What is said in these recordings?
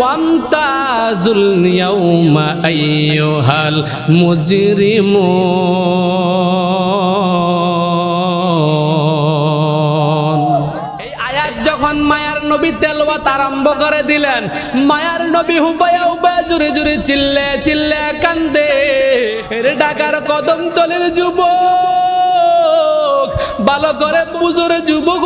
ওয়ামতাজুল ইয়াউমা আইয়ুহাল মুজরিমুন এই আয়াত যখন মায়ার নবী তেলওয়াত আরম্ভ করে দিলেন, মায়ার নবী হুবায়া হুবায়া জুড়ে জুড়ে চিল্লে চিল্লে কান্দে, এর ডাকার কদম তলির যুবক। ভালো করে বুঝরে যুবক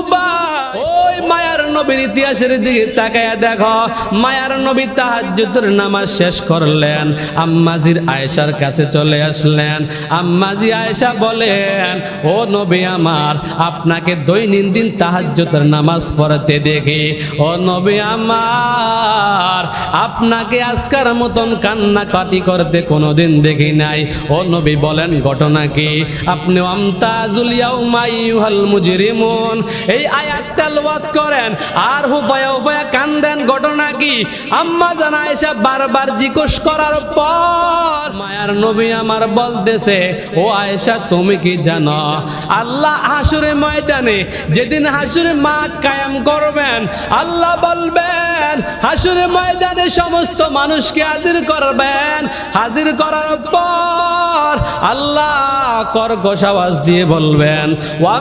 ওই মায়ার নবীর ইতিহাসের দিকে তাকায় দেখো, মায়ার নবী তাহাজ্জুদের নামাজ শেষ করলেন। আম্মাজির আয়েশার কাছে চলে আসলেন। আম্মাজি আয়েশা বলেন, ও নবী আমার, আপনাকে দৈনন্দিন তাহাজ্জুদের নামাজ পড়তে দেখি। ও নবী আমার, আপনাকে আজকার মতন কান্নাকাটি করতে কোনোদিন দেখি নাই। ও নবী বলেন, ঘটনা কি? আপনি আমতাজুল তুমি কি জানো? আল্লাহ ময়দানে যেদিন হাসুরে মা কায়াম করবেন, আল্লাহ বলবেন হাসুরে ময়দানে সমস্ত মানুষকে হাজির করবেন। হাজির করার পর আল্লাহ কর্কশ আওয়াজ দিয়ে বলবেন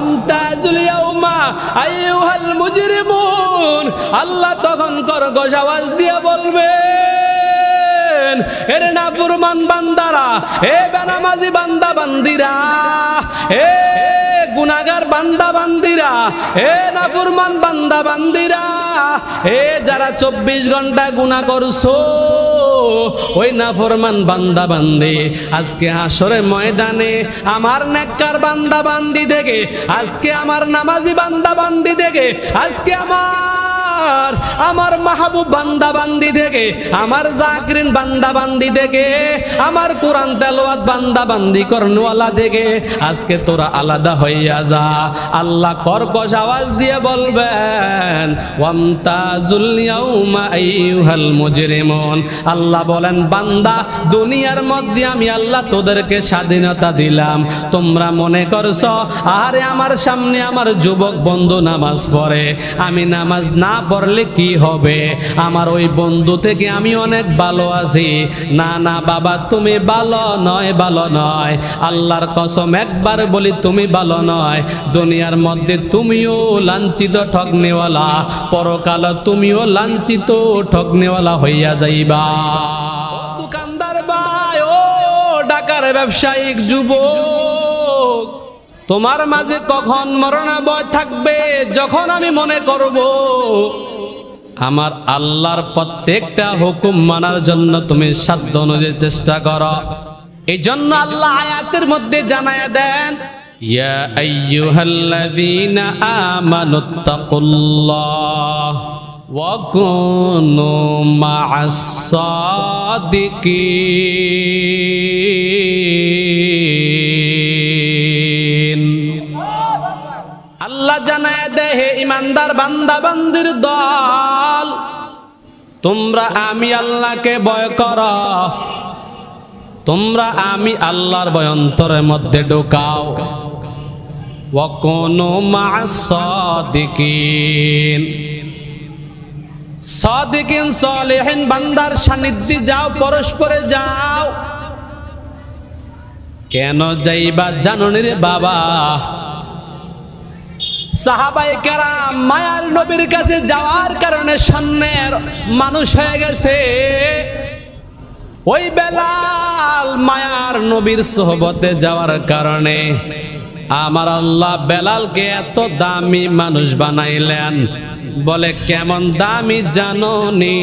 ওয়ামতাজুল ইয়াউমা, আইয়ুহাল মুজরিমুন। আল্লাহ তখন কর্কশ আওয়াজ দিয়ে বলবেন, এর না ফুরমান বান্দারা, এ বেনামাজি বান্দা বান্দিরা, এ গুনাগার বান্দা বান্দিরা, এ নাফুরমান বান্দা বান্দিরা, এ যারা চব্বিশ ঘণ্টা গুনাহ করছ ওই নাফরমান বান্দা বান্দি আজকে আসরে ময়দানে আমার নেককার বান্দা বান্দি দেখে, আজকে আমার নামাজি বান্দা বান্দি দেখে, আজকে আমার আমার আমার মাহবুব বান্দা বান্দি থেকে, আমার জাকরিন বান্দা বান্দি থেকে, আমার কোরআন তেলাওয়াত বান্দা বান্দি করনওয়ালা থেকে, আজকে তোরা আলাদা হইয়া যা। আল্লাহ কর্কশ আওয়াজ দিয়ে বলবেন, ওয়ামতাজুল ইয়াউমা আইয়ুহাল মুজরিমুন। আল্লাহ বলেন, বান্দা, দুনিয়ার মধ্যে আমি আল্লাহ তোদেরকে স্বাধীনতা দিলাম। তোমরা মনে করছ, আরে আমার সামনে আমার যুবক বন্ধু নামাজ পড়ে। আমি নামাজ না পড়লে কি হবে? আমার ওই বন্ধু থেকে আমি অনেক ভালো আছি। না না, বাবা, তুমি ভালো নয় ভালো নয়। আল্লাহর কসম একবার বলি, তুমি ভালো নয়। দুনিয়ার মধ্যে তুমিও লাঞ্ছিত ঠকনেওয়ালা পরকাল তুমিও লাঞ্ছিত ঠকনেওয়ালা হইয়া যাইবা। দোকানদার ভাই, ও ডাকার ব্যবসায়িক যুবক। তোমার মাঝে কখন মরণা ভয় থাকবে যখন আমি মনে করব? আমার আল্লাহর প্রত্যেকটা হুকুম মানার জন্য তুমি সাধ্য অনুযায়ী চেষ্টা করো। এই জন্য আল্লাহ আয়াতের মধ্যে জানায়া দেন, ইয়া ইমানদার বান্দা বান্দির দল। তোমরা আমি আল্লাহকে ভয় কর। তোমরা আমি আল্লাহর ভয় অন্তরের মধ্যে ঢোকাও। মা'আস সাদিকিন। সাদিকিন বান্দার সান্নিধ্যে যাও, পরস্পরে যাও। কেন যাইবা জাননি রে বাবা? সাহাবাই কেরাম মায়ার নবীর কাছে যাওয়ার কারণে সামনের মানুষ হয়ে গেছে। ওই বেলাল মায়ার নবীর সোহবতে যাওয়ার কারণে আমার আল্লাহ বেলালকে এত দামি মানুষ বানাইলেন। বলে, কেমন দামি জাননি?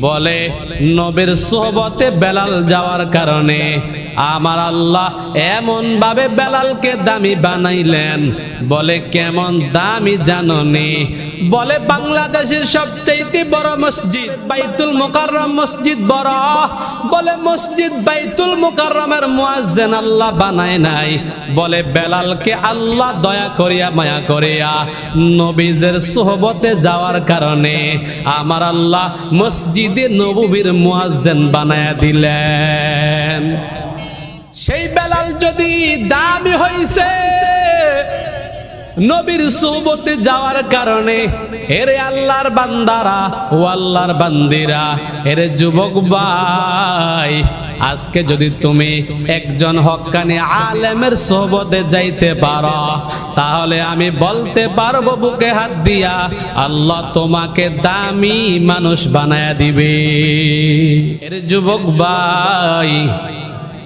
বলে, নবীর সোহবতে বেলাল যাওয়ার কারণে আমার আল্লাহ এমন ভাবে বেলালকে দামি বানাইলেন। বলে, কেমন দামি জাননি? বলে, বাংলাদেশের সবচাইতে বড় মসজিদ, বাইতুল মোকাররম মসজিদ বড়। বলে, মসজিদ বাইতুল মোকাররমের মুয়াজ্জিন আল্লাহ বানায় নাই। বলে, বেলালকে আল্লাহ দয়া করিয়া মায়া করিয়া নবীজের সোহবতে যাওয়ার কারণে আমার আল্লাহ মসজিদে নববীর মুয়াজ্জিন বানায়া দিলেন। সেই বেলাল যদি দামি হইছে, নবীর সুবতে যাওয়ার কারণে এরে আল্লাহর বান্দারা ও আল্লাহর বান্দিরা, এরে যুবক ভাই আজকে যদি তুমি একজন হক্কানি আলেমের সোবতে যাইতে পারো, তাহলে আমি বলতে পারব বুকে হাত দিয়া, আল্লাহ তোমাকে দামি মানুষ বানায়া দিবে। এর যুবক ভাই,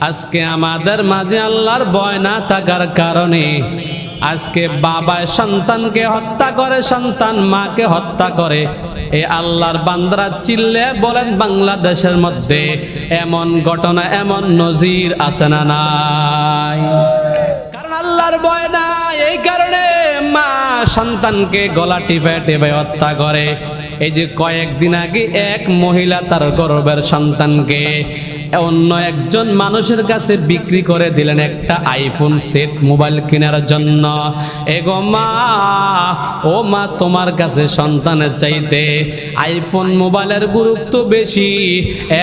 আজকে আমাদের মাঝে আল্লাহর ভয় না থাকার কারণে আজকে বাবা সন্তানকে হত্যা করে, সন্তান মাকে হত্যা করে এ আল্লাহর বান্দরা চিল্লে বলেন বাংলাদেশের মধ্যে এমন ঘটনা, এমন নজির আছে না নাই? কারণ আল্লাহর ভয় না এই কারণে মা সন্তানকে গলা টিপে টিপে হত্যা করে। এই যে কয়েকদিন আগে এক মহিলা তার গর্বের সন্তানকে অন্য একজন মানুষের কাছে বিক্রি করে দিলেন একটা আইফোন সেট মোবাইল কেনার জন্য। এগো মা, ও মা, তোমার কাছে সন্তানের চাইতে আইফোন মোবাইলের গুরুত্ব বেশি।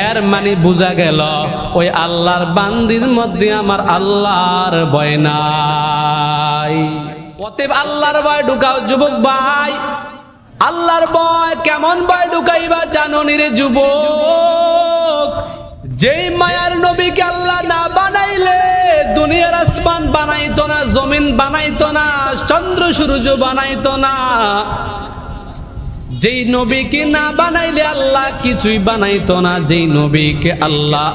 এর মানে বোঝা গেল, ওই আল্লাহর বান্দির মধ্যে আমার আল্লাহর ভয় নাই। অতএব আল্লাহর ভয় ঢুকাও, যুবক ভাই। আল্লাহর ভয় কেমন ভয় ঢুকাইবা জানো রে যুবক? যেই মায়ার নবীকে আল্লাহ না বানাইলে দুনিয়ার আসমান বানাইতো না, জমিন বানাইতো না, চন্দ্র সূর্য বানাইতো না। যেই নবীকে না বানাইলে আল্লাহ কিছুই বানাইতো না। যেই নবীকে আল্লাহ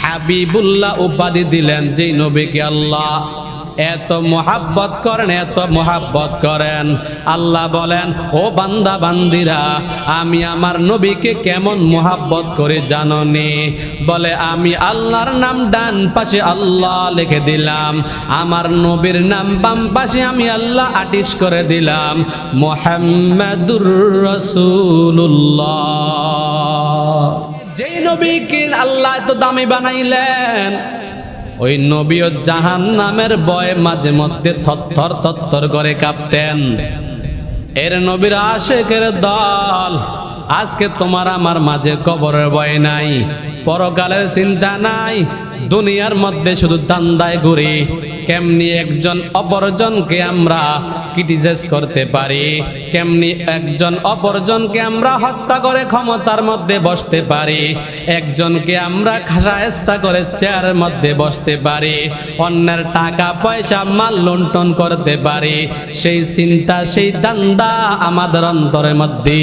হাবিবুল্লাহ উপাধি দিলেন, যেই নবীকে আল্লাহ এত মোহাব্বত করেন, এত মোহাব্বত করেন। আল্লাহ বলেন, ও বান্দা, বান্দিরা, আমি আমার নবীকে কেমন মোহাব্বত করে জাননি? বলে, আমি আল্লাহর নাম ডান পাশে আল্লাহ লিখে দিলাম। আমার নবীর নাম বাম পাশে আমি আল্লাহ আটিশ করে দিলাম। মোহাম্মদুর রসুল্লাহ যেই নবীকে আল্লাহ এত দামি বানাইলেন ওই নবীও জাহান নামের বয় মাঝে মধ্যে থরথর থর করে কাঁপতেন। এর নবীর আশেকের দল, আজকে তোমার আমার মাঝে কবরের বয় নাই, পরকালের চিন্তা নাই, দুনিয়ার মধ্যে শুধু দান্দায় ঘুরি। কেমনি একজন অপরজনকে আমরা ক্রিটিসাইজ করতে পারি? কেমনি একজন অপরজনকে আমরা হত্যা করে ক্ষমতার মধ্যে বসতে পারি? একজনকে আমরা খাসায়স্তা করে চেয়ারের মধ্যে বসতে পারি? অন্যের টাকা, পয়সা, মাল লুণ্ঠন করতে পারি? সেই চিন্তা, সেই দান্দা আমাদের অন্তরের মধ্যে।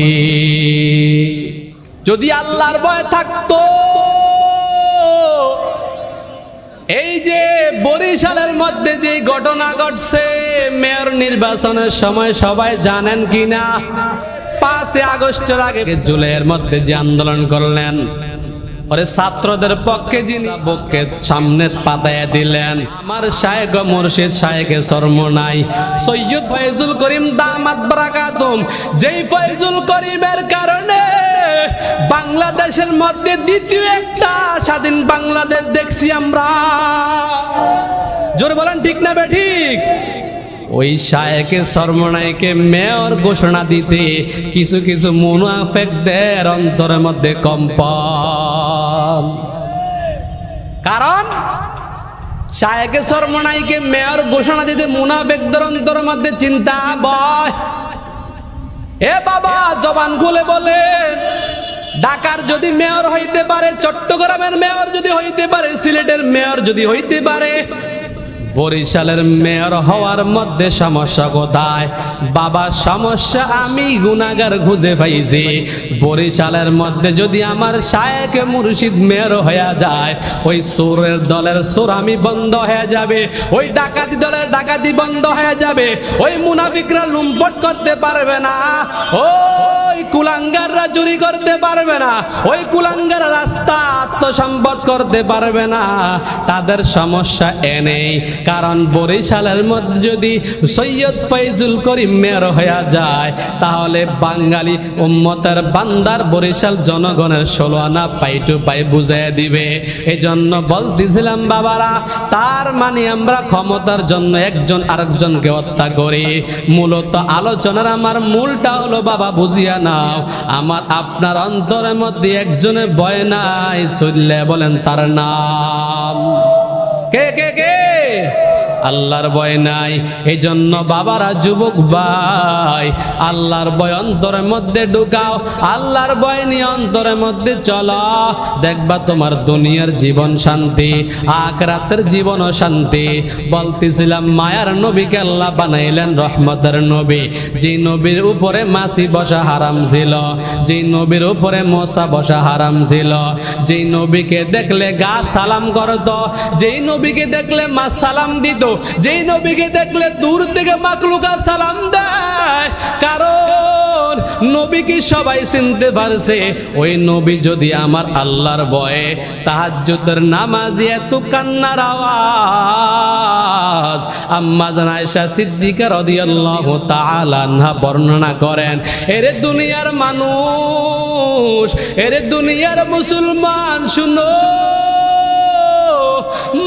যদি আল্লাহর ভয় থাকতো যে বরিশালের মধ্যে যে ঘটনা ঘটছে, মেয়র নির্বাচনের সময় সবাই জানেন কিনা? পাঁচই আগস্টের আগে জুলাইয়ের মধ্যে যে আন্দোলন করলেন ছাত্রদের পক্ষে যিনি পক্ষে সামনে পাতায় দিলেন, আমার শায়েক মুর্শিদ শায়েকে শর্ম নাই। সৈয়দ ফয়জুল করিম দামাত বারাকাতুম, যেই ফয়জুল করিমের কারণে বাংলাদেশের মধ্যে দ্বিতীয় একটা স্বাধীন বাংলাদেশ দেখছি আমরা। জোরে বলেন, ঠিক না বে, ঠিক? ওই শায়েকে, সর্বনায়কে মেয়র ঘোষণা দিতে কিছু কিছু মুনাফেকদের অন্তরের মধ্যে কম্পন। কারণ শায়েকে সর্বনাইকে মেয়র ঘোষণা দিতে মুনাফেকদের অন্তরের মধ্যে চিন্তা বয়। এ বাবা, জবান খুলে বলেন। ঢাকার যদি মেয়র হইতে পারে, চট্টগ্রামের মেয়র যদি হইতে পারে, সিলেটের মেয়র যদি হইতে পারে বরিশালের মেয়র হওয়ার মধ্যে সমস্যা কোথায়? বাবা, সমস্যা আমি গুনাগার খুঁজে পাইছি। বরিশালের মধ্যে যদি আমার শায়েক মুর্শিদ মেয়র হয়ে যায়, ওই সুরের দলের সুর আমি বন্ধ হয়ে যাবে, ওই ডাকাতি দলের ডাকাতি বন্ধ হয়ে যাবে, ওই মুনাফিকরা লুম্পট করতে পারবে না। ওই কুলাঙ্গাররা চুরি করতে পারবে না, ওই কুলাঙ্গার রাস্তা আত্মসম্পদ করতে পারবে না। তাদের সমস্যা এনেই কারণ বরিশালের মধ্যে যদি সৈয়দ ফৈজুল করিম মেয়র হয়ে যায়, তাহলে বাঙালি উম্মতের বান্দার বরিশাল জনগণের ষোলো আনা পাই টু পাই বুঝাই দিবে। এই জন্য বলতেছিলাম বাবারা, তার মানে আমরা ক্ষমতার জন্য একজন আরেকজনকে হত্যা করি। মূলত আলোচনার আমার মূলটা হলো, বাবা বুঝিয়া নাও। আমার আপনার অন্তরের মধ্যে একজনের বয় নাই চললে বলেন তার নাম। আল্লাহর ভয় নাই এই জন্য বাবারা যুবক ভাই, আল্লাহর ভয় অন্তরের মধ্যে ঢুকাও, আল্লাহর ভয় নিয়ে অন্তরের মধ্যে চলো। দেখবা তোমার দুনিয়ার জীবন শান্তি, আখরাতের জীবনও শান্তি। বলতেছিলাম, মায়ার নবীকে আল্লাহ বানাইলেন রহমতের নবী। যে নবীর উপরে মাসি বসা হারাম ছিল, যে নবীর উপরে মশা বসা হারাম ছিল। যে নবীকে দেখলে গা সালাম করত যেই নবীকে দেখলে মা সালাম দিত যেই নবীকে দেখলে দূর থেকে মাকলুকা সালাম দেয়, কারণ সবাই চিনতে পারছে, ওই নবী যদি আমার আল্লাহর নামাজি এত কান্নার আওয়াজ, আম্মা সিদ্দিকা বর্ণনা করেন, এরে দুনিয়ার মানুষ, এরে দুনিয়ার মুসলমান, শুনো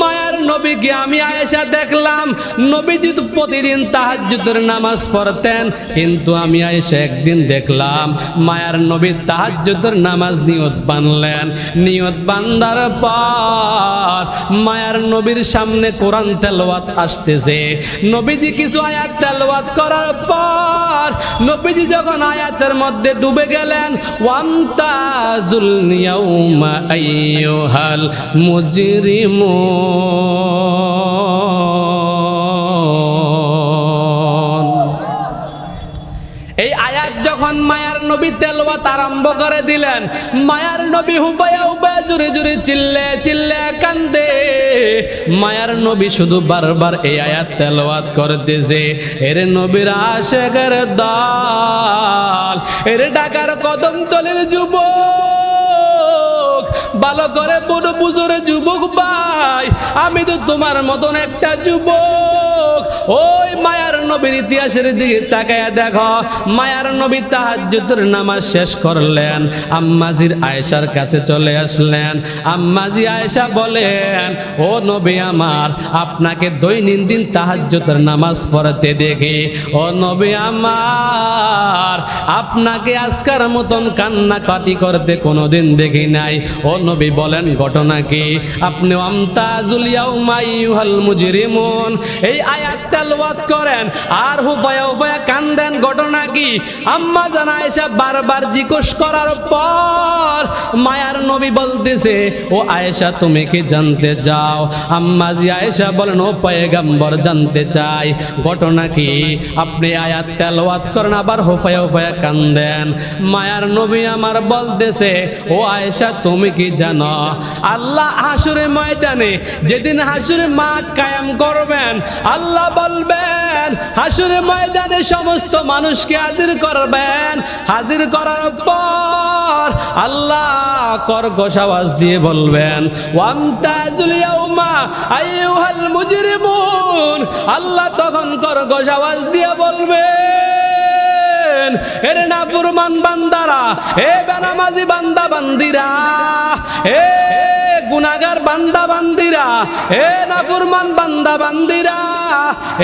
মায়ার নবীকে আমি আয়েশা দেখলাম নবীজি তো প্রতিদিন তাহাজ্জুদের নামাজ পড়তেন, কিন্তু আমি আয়েশা একদিন দেখলাম, মায়ার নবী তাহাজ্জুদের নামাজ নিয়ত বানলেন। নিয়ত বান্দার পর মায়ার নবীর সামনে কোরআন তেলাওয়াত আসতেছে। নবীজি কিছু আয়াত তেলাওয়াত করার পর নবীজি যখন আয়াতের মধ্যে ডুবে গেলেন ওয়ামতাজুল ইয়াউমা আইয়ুহাল মুজরিমুন। যখন মায়ার নবী তেলওয়াত আরম্ভ করে দিলেন। মায়ার নবী হুবায়া হুবায়া জুড়ে জুড়ে চিল্লে চিল্লে কান্দে। মায়ার নবী শুধু বারবার এই আয়াত তেলওয়াত করতেছে। এর নবীর আশেকের দল, এর ডাকার কদম তলের যুবক, ভালো করে বড় বুজুরে যুবক ভাই, আমি তো তোমার মতন একটা যুবক। ওই মায়ার নবীর ইতিহাসের দিকে তাকায় দেখো, মায়ার নবী তাহাজ্জুদের নামাজ শেষ করলেন। আম্মাজির আয়েশার কাছে চলে আসলেন। আম্মাজি আয়েশা বলেন, ও নবী আমার, আপনাকে দৈনন্দিন তাহাজ্জুদের নামাজ পড়তে দেখি। ও নবী আমার, আপনাকে আজকার মতন কান্না কাটি করতে কোনোদিন দেখি নাই। ও নবী বলেন, ঘটনা কি? আপনি আমতাজুল ইয়াউমা আইয়ুহাল মুজরিমুন। এই আয়াত তেলাওয়াত করেন। আর কান্দেন ঘটনা কি? আম্মা জানা আয়েশা বারবার জিজ্ঞেস করার পর মায়ার নবী বলতেছে, ও আয়েশা, তুমি কি জানতে আম্মা জি আয়েশা বলেন, ও জানতে চাই। ঘটনা কি? আপনি আয়াত তেলাওয়াত করেন, আবার হোফায়া হোফায়া কান্দেন। মায়ার নবী আমার বলতেছে, ও আয়েশা, তুমি কি জানো? আল্লাহ হাসুরে ময়দানে যেদিন হাসুরে মাঠ কায়াম করবেন আল্লাহ বলবেন, হাসুরে ময়দানে সমস্ত মানুষকে হাজির করবেন। হাজির করার পর আল্লাহ কর্কশ আওয়াজ দিয়ে বলবেন আল্লাহ তখন কর্কশ আওয়াজ দিয়ে বলবেন, এর না পুরমান বান্দারা, এ বেনামাজি বান্দা বান্দিরা, এ গুনাগার বান্দা বান্দিরা এ নাফুরমান বান্দা বান্দিরা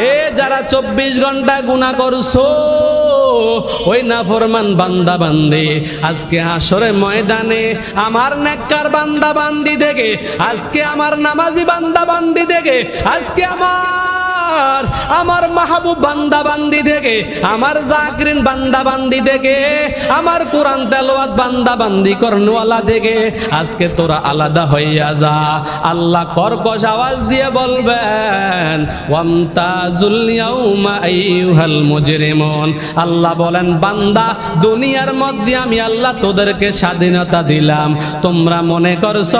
এ যারা চব্বিশ ঘণ্টা গুণা করছ, ওই নাফরমান বান্দা বান্দি, আজকে আসরে ময়দানে আমার নেককার বান্দা বান্দি থেকে আজকে আমার নামাজি বান্দা বান্দি থেকে আজকে আমার আমার আমার মাহবুব বান্দা বান্দি থেকে আমার জাকরিন বান্দা বান্দি থেকে আমার কোরআন তেলাওয়াত বান্দা বান্দি করনওয়ালা থেকে আজকে তোরা আলাদা হইয়া যা। আল্লাহ কর্কশ আওয়াজ দিয়ে বলবেন, ওয়ামতাজুল ইয়াউমা আইয়ুহাল মুজরিমুন। আল্লাহ বলেন, বান্দা, দুনিয়ার মধ্যে আমি আল্লাহ তোদেরকে স্বাধীনতা দিলাম। তোমরা মনে করছ,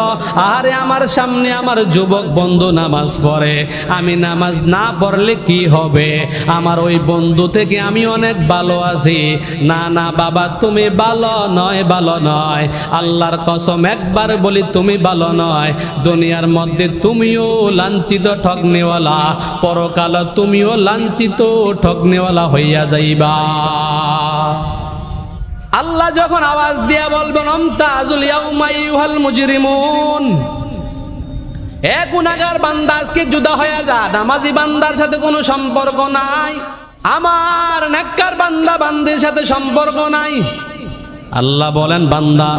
আরে আমার সামনে আমার যুবক বন্ধু নামাজ পড়ে। আমি নামাজ না পড়লে কি হবে? আমার ওই বন্ধু থেকে আমি অনেক ভালো আছি। না না, বাবা, তুমি ভালো নয় ভালো নয়। আল্লাহর কসম একবার বলি তুমি ভালো নয়। দুনিয়ার মধ্যে তুমিও লাঞ্ছিত ঠগনেওয়ালা। পরকাল তুমিও লাঞ্ছিত ঠগনেওয়ালা হইয়া যাইবা। আল্লাহ যখন আওয়াজ দিয়া বলবেন, অমতাজুল ইয়াউমা আইয়ুহাল মুজরিমুন। এ গুণাগার বান্দা আজকে জুদা হয়ে যা, নামাজি বান্দার সাথে কোনো সম্পর্ক নাই, আমার নেককার বান্দা বান্দির সাথে সম্পর্ক নাই। আল্লাহ বলেন, বান্দা,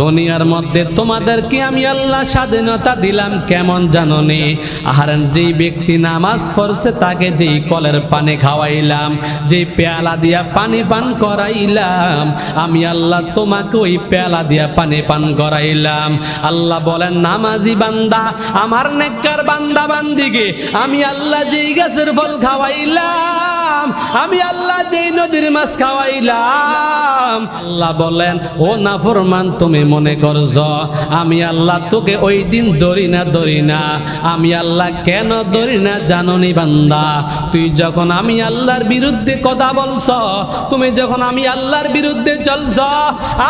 দুনিয়ার মধ্যে তোমাদেরকে আমি আল্লাহ স্বাধীনতা দিলাম কেমন জানো নি আহারেন যেই ব্যক্তি নামাজ পড়ছে তাকে যেই কলের পানি খাওয়াইলাম, যেই পেয়ালা দিয়া পানি পান করাইলাম, আমি আল্লাহ তোমাকে ওই পেয়ালা দিয়া পানি পান করাইলাম। আল্লাহ বলেন, নামাজি বান্দা, আমার নেককার বান্দা বান্দিকে, আমি আল্লাহ যেই গাছের ফল খাওয়াইলাম আমি আল্লাহ যেই নদীর মাছ খাওয়াইলাম। আল্লাহ বলেন, ও নাফরমান, তুমি মনে করছ, আমি আল্লাহ তোকে ওই দিন ধরি না ধরি না। আমি আল্লাহ কেন ধরি না জাননি বান্দা। তুই যখন আমি আল্লাহর বিরুদ্ধে কথা বলছ, তুমি যখন আমি আল্লাহর বিরুদ্ধে চলছ,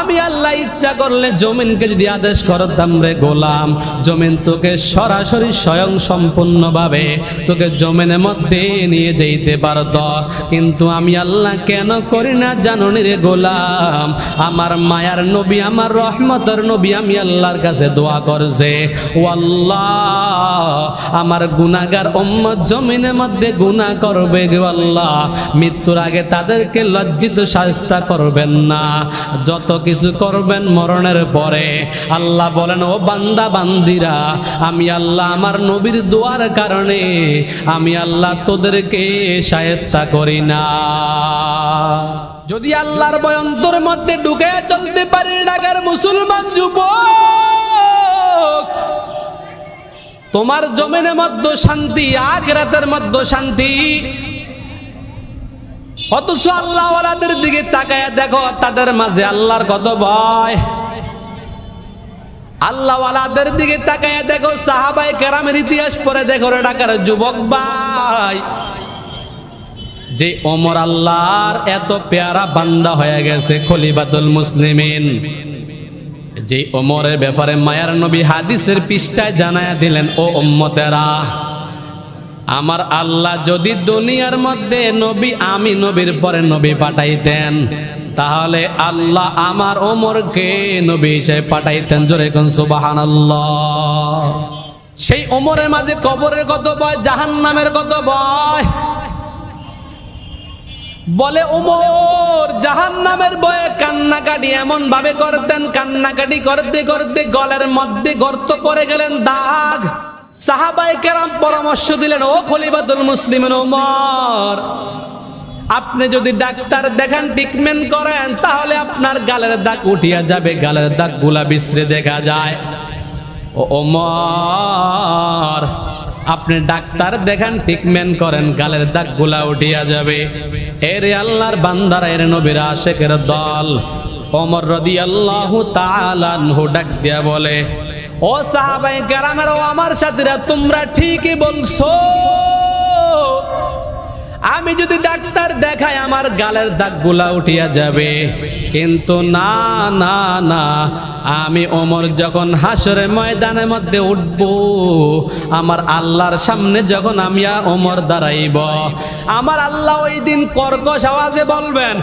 আমি আল্লাহ ইচ্ছা করলে জমিনকে যদি আদেশ করতাম রে গোলাম, জমিন তোকে সরাসরি স্বয়ং সম্পূর্ণভাবে তোকে জমিনের মধ্যে নিয়ে যেতে পারত। কিন্তু আমি আল্লাহ কেন করি না জাননি রে গোলাম? আমার মায়ার নবী, আমার রহমতের নবী আমি আল্লাহর কাছে দোয়া করছে। ও আল্লাহ আমার গুনাগার উম্মত জমিনের মধ্যে গুনাহ করবে গো আল্লাহ। মৃত্যুর আগে তাদেরকে লজ্জিত শাস্তা করবেন না। যত কিছু করবেন মরণের পরে। আল্লাহ বলেন, ও বান্দা, বান্দিরা, আমি আল্লাহ আমার নবীর দোয়ার কারণে আমি আল্লাহ তোদেরকে শায়েস্তা করি না। যদি আল্লাহর বয়ন্তর মধ্যে ঢুকে চলতে পারি ঢাকার মুসলমান যুবক, তোমার জমিনের মধ্যে শান্তি আখরাতের মধ্যে শান্তি। অথচ আল্লাহওয়ালাদের দিকে তাকায় দেখো, তাদের মাঝে আল্লাহর কত ভয়। আল্লাহওয়ালাদের দিকে তাকায় দেখো সাহাবাই কেরামের ইতিহাস পরে দেখো ঢাকার যুবক ভাই। যে অমর আল্লাহর এত পেয়ারা বান্দা হয়ে গেছে খলিবাতুল মুসলিমিন। যে অমরের ব্যাপারে মায়ার নবী হাদিসের পৃষ্ঠায় জানায়া দিলেন, ও উম্মতেরা, আমার আল্লাহ যদি দুনিয়ার মধ্যে নবী আমি নবীর পরে নবী পাঠাইতেন, তাহলে আল্লাহ আমার ওমরকে নবী হিসেবে পাঠাইতেন। জোরে সুবহানাল্লাহ। সেই ওমরের মাঝে কবরের কত ভয় জাহান্নামের কত ভয় বলে, ওমর জাহান নামের বয়ে কান্নাকাটি এমন ভাবে করতেন, কান্নাকাটি করতে করতে গলের মধ্যে গর্ত পড়ে গেলেন দাগ। সাহাবাই কেরাম পরামর্শ দিলেন, ও খলিফাতুল মুসলিমের ওমর, আপনি যদি ডাক্তার দেখেন ট্রিটমেন্ট করেন, তাহলে আপনার গালের দাগ উঠিয়া যাবে, গালের দাগগুলা বিশ্রে দেখা যায়। ও ওমর আপনি ডাক্তার দেখেন ট্রিটমেন্ট করেন, গালের দাগগুলা উঠিয়া যাবে। এর আল্লাহর বান্দারা, এর নবীর আশেকের দল। ওমর রদি আল্লাহ তালানহু ডাক দিয়া বলে, ও সাহাবাই কেরামের আমার সাথীরা, তোমরা ঠিকই বলছো। আমি যদি ডাক্তার দেখাই, আমার গালের দাগগুলা উঠিয়া যাবে। কিন্তু না না না, আমি ওমর যখন হাসরে ময়দানের মধ্যে উঠব, আমার আল্লাহর সামনে যখন আমি ওমর দাঁড়াইব, আমার আল্লাহ ওই দিন কর্কশ আওয়াজে বলবেন,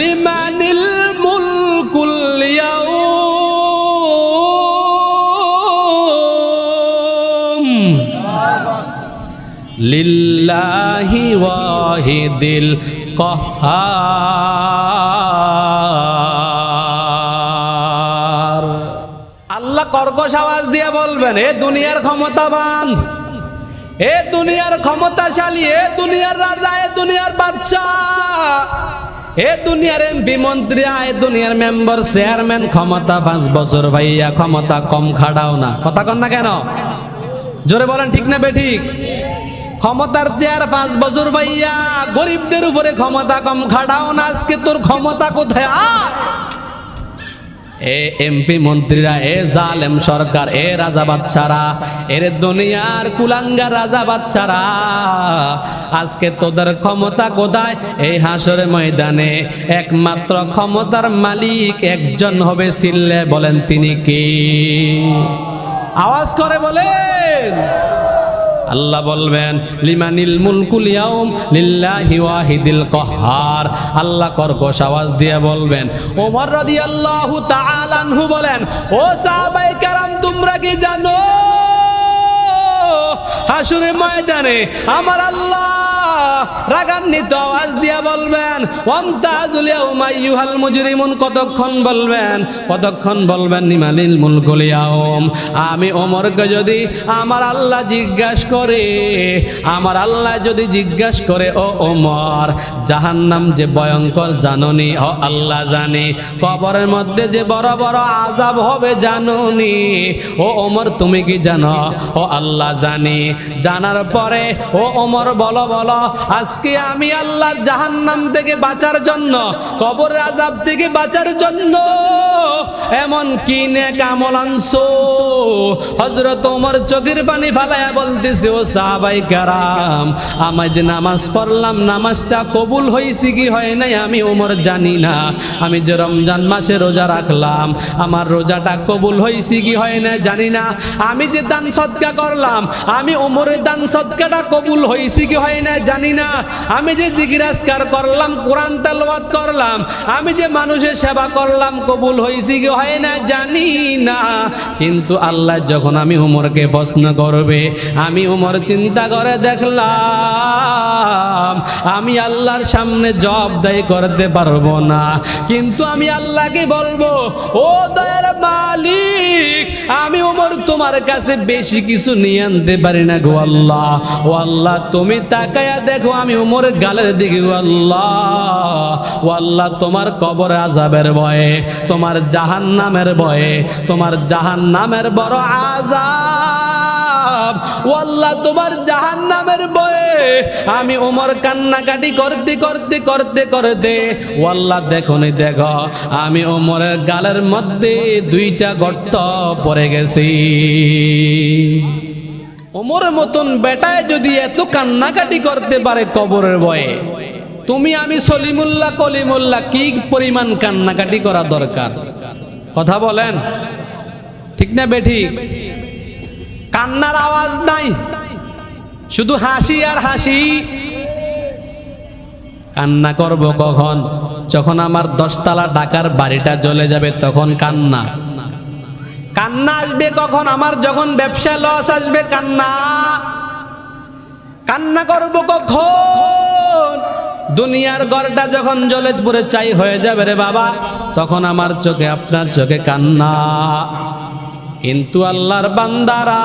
লিমানিল মুলকুল ইয়াউম। লিল্লাহি ওয়াহিদিল কহার। আল্লাহ কর্কশ আওয়াজ দিয়ে বলবেন, এ দুনিয়ার ক্ষমতাবান, এ দুনিয়ার ক্ষমতাশালী, এ দুনিয়ার রাজা, এ দুনিয়ার বাচ্চা এ দুনিয়ার এমপি মন্ত্রী এ দুনিয়ার মেম্বার, চেয়ারম্যান, ক্ষমতা পাঁচ বছর ভাইয়া, ক্ষমতা কম খাড়াও না। কথা কন না কেন? জোরে বলেন, ঠিক না বেঠিক ক্ষমতার চেয়ার পাঁচ বছর ভাইয়া, গরিবদের উপরে ক্ষমতা কম। খাটাও না আজকে, তোর ক্ষমতা কোথায়? আয় এ এমপি মন্ত্রীরা, এ জালেম সরকার, এ রাজা বাচ্চারা, এর দুনিয়ার কুলাঙ্গার রাজা বাচ্চারা, আজকে তোদের ক্ষমতা কোথায়? এই হাসর ময়দানে একমাত্র ক্ষমতার মালিক একজন হবে সিল্লে বলেন তিনি কি? আওয়াজ করে বলেন। আল্লাহ বলবেন, লিমানিল মুলকুল ইয়াউম লিল্লাহি ওয়াহিদিল কহার। আল্লাহ কর্কশ আওয়াজ দিয়ে বলবেন, ওমর রাদিয়াল্লাহু তাআলা আনহু বলেন, ও সাহাবায়ে কেরাম, তোমরা কি জানো? হাসুরে ময়দানে আমার আল্লাহ রাগান্বিত আওয়াজ দিয়া বলবেন, ওয়ামতাজুল ইয়াউমা আইয়ুহাল মুজরিমুন, কতক্ষণ বলবেন? কতক্ষণ বলবেন, নিমালিল মুলকুল ইয়াউম, আমি ওমরকে যদি আমার আল্লাহ জিজ্ঞাসা করে, আমার আল্লাহ যদি জিজ্ঞাসা করে, ও ওমর, জাহান্নাম যে ভয়ঙ্কর জাননি, ও আল্লাহ জানি, কবরের মধ্যে যে বড় বড় আজাব হবে জাননি, ও ওমর তুমি কি জানো? ও আল্লাহ জানি। জানার পরে, ও ওমর, বলো বলো আজকে আমি আল্লাহর জাহান্নাম থেকে বাঁচার জন্য, কবরের আজাব থেকে বাঁচার জন্য এমন কি নে কামল আনছো? হজরত ওমর চোখের পানি ফালায়া বলতেছে, ও সাহাবাই কারাম আমার যে নামাজ পড়লাম, নামাজটা কবুল হয়েছে কি হয় নাই আমি ওমর জানি না। আমি যে রমজান মাসে রোজা রাখলাম, আমার রোজাটা কবুল হয়েছে কি হয় না জানি না। আমি যে দান সৎকা করলাম, আমি ওমরের দান সৎকাটা কবুল হয়েছে কি হয় না জানি না। আমি যে জিজ্ঞাসকার করলাম, কোরআন তালওয়াত করলাম, আমি যে মানুষের সেবা করলাম, কবুল হয়েছে কি হয় না জানি না। কিন্তু আল্লাহ যখন আমি উমরকে প্রশ্ন করবে, আমি উমর চিন্তা করে দেখলাম, আমি আল্লাহর সামনে জব দায়ী করতে পারব না। কিন্তু আমি আল্লাহকে বলব, ও দয়ার মালিক, আমি উমর তোমার কাছে বেশি কিছু নিয়ে আনতে পারি না গো আল্লাহ। ও আল্লাহ, তুমি তাকায়া দেখো, আমি উমরের গালের দিকে, আল্লাহ ও তোমার কবর আজাবের ভয়ে, তোমার জাহান নামের ভয়ে, তোমার জাহান নামের বড় আজাব ও তোমার জাহান নামের ভয়ে, আমি উমর কান্নাকাটি করতে করতে করতে করতে, ও আল্লাহ দেখো নি দেখো, আমি ওমরের গালের মধ্যে দুইটা গর্ত পড়ে গেছি। ওমরের মতন বেটায় যদি এত কান্নাকাটি করতে পারে কবরের বয়ে তুমি আমি সলিমুল্লাহ, কলিমুল্লাহ, কি পরিমাণ কান্নাকাটি করা দরকার? কথা বলেন। ঠিক না বেঠি? কান্নার আওয়াজ নাই। শুধু হাসি আর হাসি। কান্না করব কখন? যখন আমার দশতলা ডাকার বাড়িটা জ্বলে যাবে তখন কান্না। কান্না আসবে কখন আমার যখন ব্যবসা লস আসবে, কান্না। কান্না করব কখন? দুনিয়ার ঘরটা যখন জলে পুরে চাই হয়ে যাবে রে বাবা, তখন আমার চোখে, আপনার চোখে কান্না। কিন্তু আল্লাহর বান্দারা,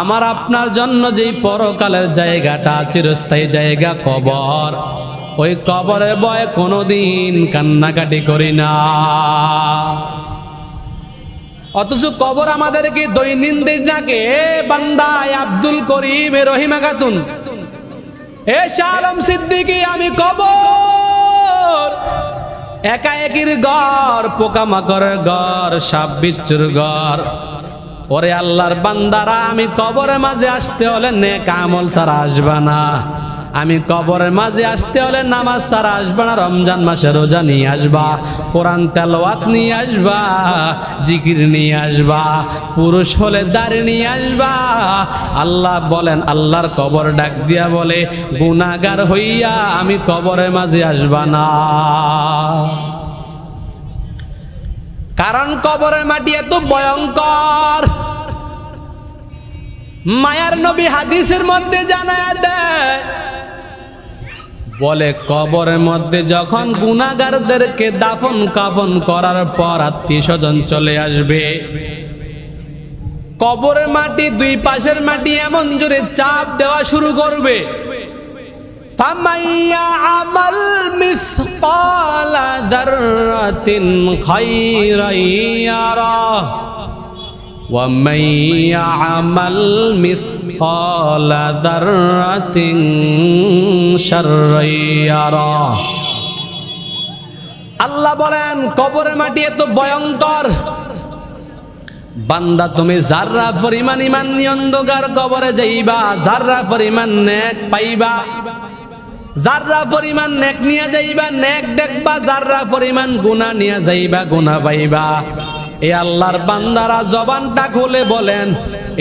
আমার আপনার জন্য যেই পরকালের জায়গাটা, চিরস্থায়ী জায়গা, কবর, ওই কবরের বয় কোনোদিন কান্নাকাটি করি না। অথচ কবর আমাদেরকে দৈনন্দিন এ বান্দায় আব্দুল করিম, এ রহিমা খাতুন এ শালম সিদ্দিকি, আমি কবর। একা একির ঘর, পোকামাকড়ের সাপ বিচ্ছুর ঘর। ওরে আল্লাহর বান্দারা, আমি কবরের মাঝে আসতে হলে নেক আমল ছাড়া আসবা না। আমি কবরের মাঝে আসতে হলে নামাজ ছাড়া আসবা না, রমজান মাসে রোজা নিয়ে আসবা, কোরআন তেলাওয়াত নিয়ে আসবা, জিকির নিয়ে আসবা, পুরুষ হলে দাড়ি নিয়ে আসবা। আল্লাহ বলেন, আল্লাহর কবর ডাক দিয়া বলে গুনাগার হইয়া আমি কবরের মাঝে আসবা না। কারণ কবরের মাটি এত ভয়ঙ্কর। মায়ার নবী হাদিসের মধ্যে জানায় দেয় বলে কবরের মধ্যে যখন গুণাগারদেরকে দাফন কাফন করার পর আত্মীয় স্বজন চলে আসবে। কবরের মাটি, দুই পাশের মাটি এমন জোরে চাপ দেওয়া শুরু করবে। ফামাইয়া আমাল আমাল مثقال ذرة شرا يره আল্লাহ বলেন কবরের মাটি এত ভয়ঙ্কর বান্দা তুমি যাররা পরিমাণ ইমান নিয়ে অন্ধকার কবরে যাইবা যাররা পরিমাণ নেক পাইবা যাররা পরিমাণ নেক নিয়ে যাইবা নেক দেখবা যাররা পরিমাণ গুনাহ নিয়ে যাইবা গুনাহ পাইবা এই আল্লাহর বান্দারা জবানটা খুলে বলেন,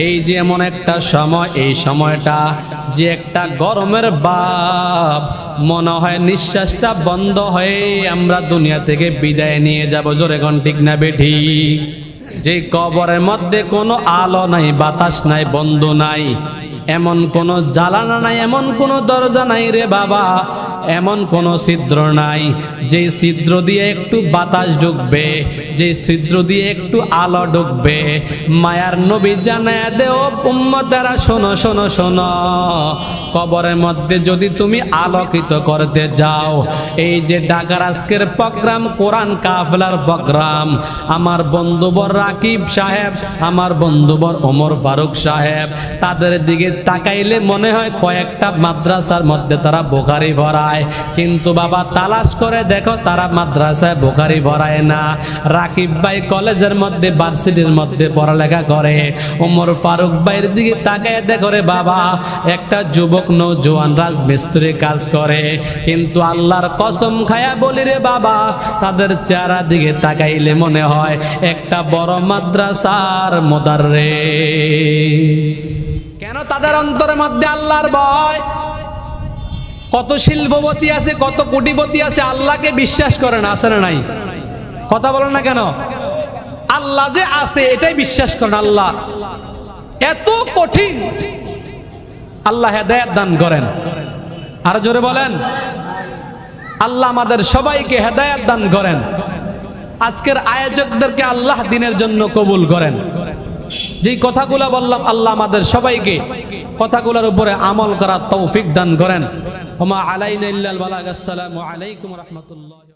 এই যে এমন একটা সময়, এই সময়টা যে একটা গরমের বাপ, মনে হয় নিঃশ্বাসটা বন্ধ হয়ে আমরা দুনিয়া থেকে বিদায় নিয়ে যাব। জোরে কোন ঠিক না বেঠি যে কবরের মধ্যে কোনো আলো নাই, বাতাস নাই, বন্ধু নাই, এমন কোন জ্বালানা নাই, এমন কোন দরজা নাই রে বাবা। এমন কোন ছিদ্র নাই যে ছিদ্র দিয়ে একটু বাতাস ঢুকবে যে ছিদ্র দিয়ে একটু আলো ঢুকবে। মায়ার নবী জানায়, দেও উম্মতেরা, শোনো শোনো শোনো। কবরের মধ্যে যদি তুমি আলোকিত করতে যাও, এই যে ঢাকার আজকের প্রোগ্রাম, কোরআন কাফলার প্রোগ্রাম, আমার বন্ধুবর রাকিব সাহেব, আমার বন্ধুবর ওমর ফারুক সাহেব, তাদের দিকে তাকাইলে মনে হয় কয়েকটা মাদ্রাসার মধ্যে তারা বোকারি ভরায় কিন্তু বাবা তালাশ করে, দেখো তারা মাদ্রাসায় বোকারি ভরায় না। রাকিব ভাই কলেজের মধ্যে, ভার্সিটির মধ্যে পড়ালেখা করে। ওমর ফারুক ভাইয়ের দিকে তাকায় দেখো রে বাবা, একটা যুবক নৌজওয়ান রাজমিস্ত্রি কাজ করে। কিন্তু আল্লাহর কসম খায়া বলি রে বাবা, তাদের চেহারা দিকে তাকাইলে মনে হয় একটা বড় মাদ্রাসার মোদাররেস। কেন তাদের অন্তরের মধ্যে আল্লাহর ভয়? কত শিল্পপতি আছে, কত কোটিপতি আছে, আল্লাহকে বিশ্বাস করে না, আছে না নাই? কথা বলেন না কেন? আল্লাহ যে আছে, এটাই বিশ্বাস করেন আল্লাহ। এত কঠিন। আল্লাহ হেদায়াত দান করেন। আর জোরে বলেন। আল্লাহ আমাদের সবাইকে হেদায়াত দান করেন। আজকের আয়োজকদেরকে আল্লাহ দিনের জন্য কবুল করেন। যেই কথাগুলো বললাম, আল্লাহ আমাদের সবাইকে কথাগুলোর উপরে আমল করার তৌফিক দান করেন। ওমা আলাইনা ইল্লাল বালাগ আলাইকুম রহমতুল্লাহ